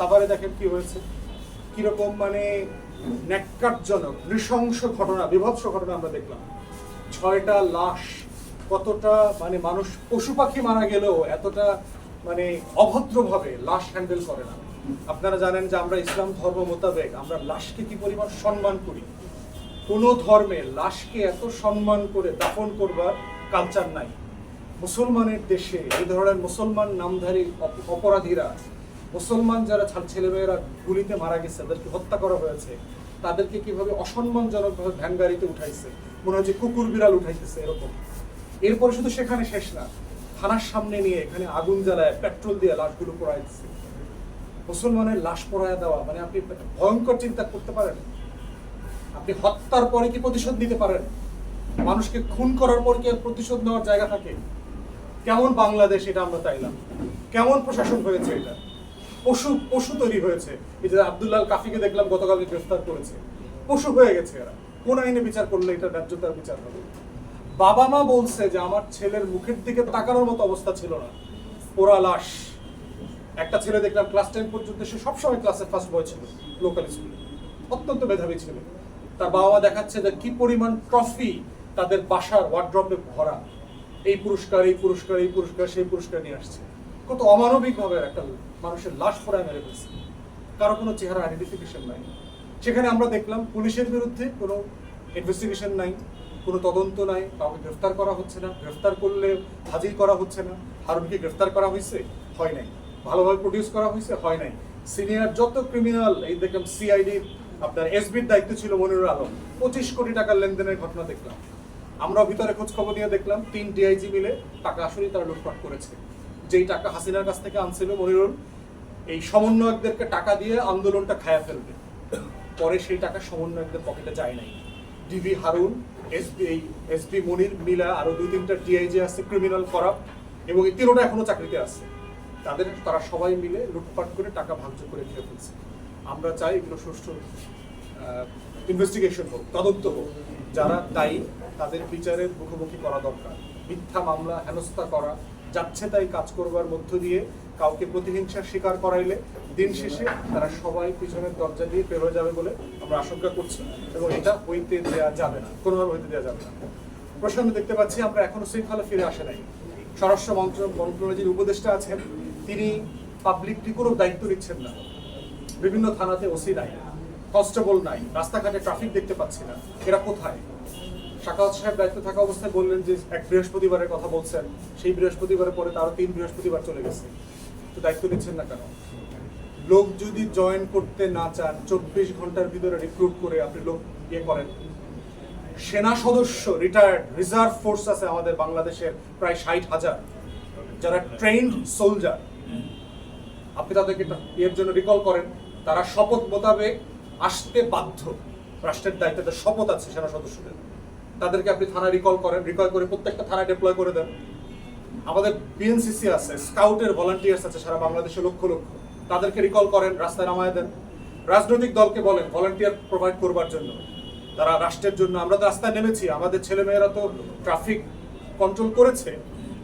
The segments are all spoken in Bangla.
সাভারে দেখেন কি হয়েছে? কীরকম মানে ন্যাক্কারজনক, নৃশংস ঘটনা, বিভৎস ঘটনা আমরা দেখলাম। ছয়টা লাশ, কতটা মানে মানুষ, পশু পাখি মারা গেলেও এতটা মানে অভদ্রভাবে লাশ হ্যান্ডেল করে না। আপনারা জানেন যে আমরা ইসলাম ধর্ম মোতাবেক আমরা লাশকে কি পরিমাণ সম্মান করি? কোন ধর্মে লাশকে এত সম্মান করে দাফন করবার কালচার নাই। মুসলমানের দেশে এই ধরনের মুসলমান নামধারী অপরাধীরা মুসলমান যারা ছেলেমেয়েরা গুলিতে মারা গেছে, তাদেরকে হত্যা করা হয়েছে, তাদেরকে কীভাবে অসম্মানজনকভাবে ভ্যান গাড়িতে উঠাইছে? মনে হয় যে কুকুর বিড়াল উঠাইতেছে এরকম। এরপরে শুধু সেখানে শেষ না, থানার সামনে নিয়ে এখানে আগুন জ্বালায়, পেট্রোল দিয়ে লাশগুলো দিচ্ছে মুসলমানের লাশ পোড়ায় দেওয়া মানে আপনি ভয়ঙ্কর চিন্তা করতে পারেন। আপনি হত্যার পরে কি প্রতিশোধ নিতে পারেন? মানুষকে খুন করার পর কি প্রতিশোধ নেওয়ার জায়গা থাকে? কেমন বাংলাদেশ এটা আমরা চাইলাম? কেমন প্রশাসন হয়েছে এটা? পশু পশু তৈরি হয়েছে। এই যে আব্দুল্লাহ কাফিকে দেখলাম, গতকালকে গ্রেফতার করেছে। পশু হয়ে গেছে এরা। কোন আইনে বিচার করলে এটা ন্যায্যতার বিচার হবে? বাবা মা বলছে যে আমার ছেলের মুখের দিকে তাকানোর মতো অবস্থা ছিল না। পোড়া লাশ। একটা ছেলে দেখলাম ক্লাস টেন পর্যন্ত সে সবসময় ক্লাসে ফার্স্ট বয় ছিল লোকাল স্কুলে অত্যন্ত মেধাবী ছিল। তার বাবা মা দেখাচ্ছে যে কি পরিমাণ ট্রফি তাদের বাসার ওয়ার্ড্রপে ভরা। এই পুরস্কার এই পুরস্কার এই পুরস্কার, সেই পুরস্কার নিয়ে আসছে। কত অমানবিক ভাবে একটা মানুষের লাশ পড়ায় মেরে ফেলছে। কারও কোনো চেহারা আইডেন্টিফিকেশন নাই। সেখানে আমরা দেখলাম পুলিশের বিরুদ্ধে কোনো ইনভেস্টিগেশন নাই, কোনো তদন্ত নাই, কাউকে গ্রেফতার করা হচ্ছে না, গ্রেফতার করলে হাজির করা হচ্ছে না, হারুনকে গ্রেফতার করা হয়েছে? হয় নাই। ভালোভাবে প্রডিউস করা হয়েছে? হয় নাই। সিনিয়র যত ক্রিমিনাল এই দেখলাম সিআইডি আপনার এসবির দায়িত্ব ছিল মনিরুল আলম। পঁচিশ কোটি টাকার লেনদেনের ঘটনা দেখলাম। আমরা ভিতরে খোঁজ খবর নিয়ে দেখলাম, তিন ডিআইজি মিলে টাকা আসলে তারা লুটপাট করেছে। যেই টাকা হাসিনার কাছ থেকে আনছিল মনিরুল, এই সমন্বয়কদেরকে টাকা দিয়ে আন্দোলনটা খায়া ফেলবে। পরে সেই টাকা সমন্বয়কদের পকেটে যায় নাই। DB Harun SB SB Monir মিলা আরও দুই তিনটা ডিআইজি আছে ক্রিমিনাল করাপ্ট এবং এই তিনোটা এখনও চাকরিতে আছে। তাদের তারা সবাই মিলে লুটপাট করে টাকা ভাঙচুর করে খেয়ে ফেলছে। আমরা চাই এগুলো সুষ্ঠু ইনভেস্টিগেশন হোক, তদন্ত হোক। যারা দায়ী, তাদের বিচারের মুখোমুখি করা দরকার। মিথ্যা মামলা, হেনস্থা করা যাচ্ছে তাই কাজ করবার মধ্য দিয়ে কাউকে প্রতিহিংসার শিকার করাইলে দিন শেষে তারা সবাই পিছনের দরজা দিয়ে হয়ে যাবে বলে আমরা আশঙ্কা করছি এবং এটা হইতে দেওয়া যাবে না, কোনোভাবে হইতে দেওয়া যাবে না। প্রসঙ্গে দেখতে পাচ্ছি, আমরা এখনও শৃঙ্খলা ফিরে আসে নাই। স্বরাষ্ট্র মন্ত্রণালয় মন্ত্রণালয়ের উপদেষ্টা আছেন, তিনি পাবলিকটি কোনো দায়িত্ব নিচ্ছেন না। বিভিন্ন থানাতে ওসি নাই, কনস্টেবল নাই, রাস্তাঘাটে ট্রাফিক দেখতে পাচ্ছি না। এরা কোথায়? শাকাওয়াত সাহেব দায়িত্ব থাকা অবস্থায় বললেন যে এক বৃহস্পতিবারের কথা বলছেন। সেই বৃহস্পতিবারের পরে তারও তিন বৃহস্পতিবার চলে গেছে। তো দায়িত্ব নিচ্ছেন না কেন? লোক যদি জয়েন করতে না চান, চব্বিশ ঘণ্টার ভিতরে রিক্রুট করে আপনি লোক ইয়ে করেন। সেনা সদস্য রিটায়ার্ড রিজার্ভ ফোর্স আছে আমাদের বাংলাদেশের প্রায় ষাট হাজার। যারা ট্রেন্ড সোলজার আপনি তাদেরকে এর জন্য রিকল করেন। তারা শপথ মোতাবেক আসতে বাধ্য। রাষ্ট্রের দায়িত্বে শপথ আছে সেনা সদস্যদের। তাদেরকে আপনি থানা রিকল করেন রিকল করে প্রত্যেকটা থানায় ডিপ্লয় করে দেন। আমাদের বিএনসিসি আছে স্কাউটের ভলান্টিয়ার্স আছে সারা বাংলাদেশে লক্ষ লক্ষ। তাদেরকে রিকল করেন, রাস্তায় নামায় দেন। রাজনৈতিক দলকে বলেন ভলান্টিয়ার প্রোভাইড করবার জন্য। তারা রাষ্ট্রের জন্য, আমরা তো রাস্তায় নেমেছি, আমাদের ছেলেমেয়েরা তো ট্রাফিক কন্ট্রোল করেছে,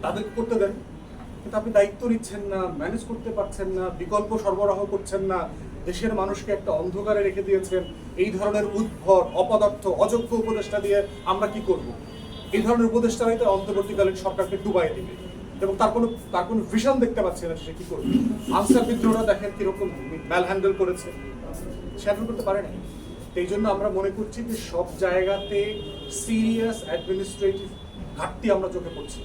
তাদেরকে করতে দেন। কিন্তু আপনি দায়িত্ব নিচ্ছেন না ম্যানেজ করতে পারছেন না, বিকল্প সরবরাহ করছেন না দেশের মানুষকে একটা অন্ধকারে রেখে দিয়েছেন। এই ধরনের উদ্ভট, অপদার্থ, অযোগ্য উপদেষ্টা দিয়ে আমরা কি করব? এই ধরনের উপদেষ্টারাই তো অন্তর্বর্তীকালীন সরকারকে ডুবাই দেবে। এবং তার কোনো তার কোনো ভিশন দেখতে পাচ্ছি না সে কি করবে। আনসার বিদ্রোহরা দেখেন কীরকম ম্যাল হ্যান্ডেল করেছে। সে হ্যান্ডেল করতে পারে না এই জন্য আমরা মনে করছি যে সব জায়গাতে সিরিয়াস অ্যাডমিনিস্ট্রেটিভ ঘাটতি আমরা চোখে পড়ছি।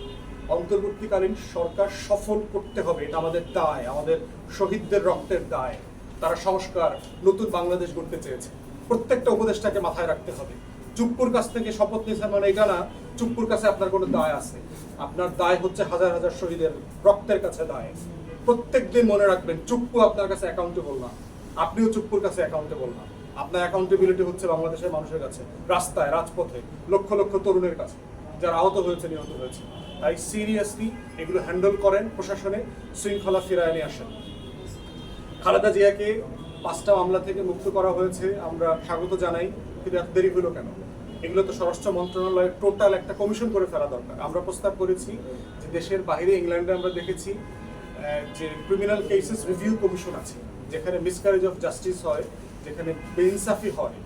অন্তর্বর্তীকালীন সরকার সফল করতে হবে, এটা আমাদের দায়, আমাদের শহীদদের রক্তের দায়। তারা সংস্কার, নতুন বাংলাদেশ গড়তে চেয়েছে। প্রত্যেকটা উপদেশটাকে মাথায় রাখতে হবে। চুপ্পুর কাছ থেকে শপথ নিয়েছেন মানে এটা না, চুপ্পুর কাছে আপনার কোনো দায় আছে। আপনার দায় হচ্ছে হাজার হাজার শহীদের রক্তের কাছে দায়। প্রত্যেক দিন মনে রাখবেন, চুপ্পু আপনার কাছে অ্যাকাউন্টেবল না। আপনিও চুপ্পুর কাছে অ্যাকাউন্টেবল না। আপনার অ্যাকাউন্টেবিলিটি হচ্ছে বাংলাদেশের মানুষের কাছে, রাস্তায়, রাজপথে, লক্ষ লক্ষ তরুণের কাছে। যারা আহত হয়েছে, নিহত হয়েছে। তাই সিরিয়াসলি এগুলো হ্যান্ডেল করেন প্রশাসনে, শৃঙ্খলা ফিরায় নিয়ে আসেন। খালেদা জিয়াকে পাঁচটা মামলা থেকে মুক্ত করা হয়েছে, আমরা স্বাগত জানাই, কিন্তু এত দেরি হলো কেন? এগুলো তো স্বরাষ্ট্র মন্ত্রণালয়ের টোটাল একটা কমিশন করে ফেলা দরকার। আমরা প্রস্তাব করেছি যে দেশের বাইরে, ইংল্যান্ডে আমরা দেখেছি যে ক্রিমিনাল কেসেস রিভিউ কমিশন আছে, যেখানে মিসক্যারেজ অফ জাস্টিস হয়, যেখানে বেইনসাফি হয়।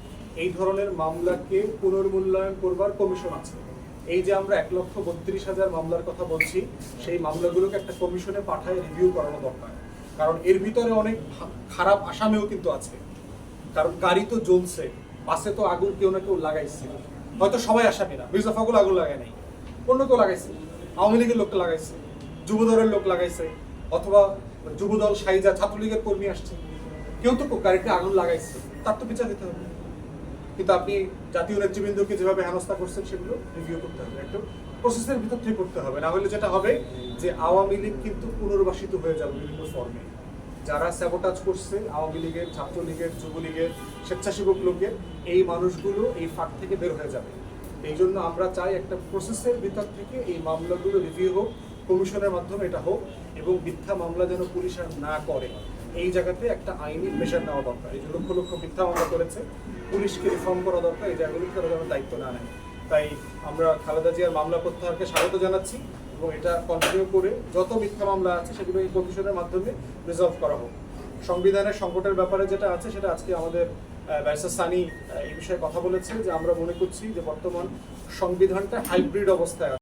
এই ধরনের মামলাকে পুনর্মূল্যায়ন করবার কমিশন আছে। এই যে আমরা এক লক্ষ বত্রিশ হাজার মামলার কথা বলছি, সেই মামলাগুলোকে একটা কমিশনে পাঠায় রিভিউ করানো দরকার। কারণ এর ভিতরে অনেক খারাপ আসামেও কিন্তু আছে। কারণ গাড়ি তো জ্বলছে, বাসে তো আগুন কেউ না কেউ লাগাইছে। হয়তো সবাই আসামি না, মির্জা ফাগুল আগুন লাগায় নাই, অন্য কেউ লাগাইছে। আওয়ামী লীগের লোকটা লাগাইছে, যুবদলের লোক লাগাইছে, অথবা যুবদল সাইজা ছাত্রলীগের কর্মী আসছে। কেউ তো গাড়িতে আগুন লাগাইছে, তার তো বিচার দিতে হবে। কিন্তু আপনি জাতীয় নেতৃবৃন্দকে যেভাবে হেনস্থা করছেন সেগুলো রিভিউ করতে হবে। একটু প্রসেসের ভিতর থেকে করতে হবে। না হলে যেটা হবে যে আওয়ামী লীগ কিন্তু পুনর্বাসিত হয়ে যাবে বিভিন্ন ফর্মে যারা স্যাবোটাজ করছে আওয়ামী লীগের, ছাত্রলীগের, যুবলীগের, স্বেচ্ছাসেবক লোকের, এই মানুষগুলো এই ফাঁক থেকে বের হয়ে যাবে। এই জন্য আমরা চাই একটা প্রসেসের ভিতর থেকে এই মামলাগুলো রিভিউ হোক কমিশনের মাধ্যমে এটা হোক এবং মিথ্যা মামলা যেন পুলিশ আর না করে। এই জায়গাতে একটা আইনি মেশার নেওয়া দরকার। এই যে লক্ষ লক্ষ মিথ্যা মামলা করেছে, পুলিশকে রিফর্ম করা দরকার, এই জায়গাগুলোতে তারা যেন দায়িত্ব না নেয়। তাই আমরা খালেদা জিয়ার মামলা প্রত্যাহারকে স্বাগত জানাচ্ছি এবং এটা কন্টিনিউ করে যত মিথ্যা মামলা আছে সেগুলো এই কমিশনের মাধ্যমে রিজলভ করা হোক। সংবিধানের সংকটের ব্যাপারে যেটা আছে সেটা আজকে আমাদের ব্যারিস্টার সানি এই বিষয়ে কথা বলেছে যে আমরা মনে করছি যে বর্তমান সংবিধানটা হাইব্রিড অবস্থায়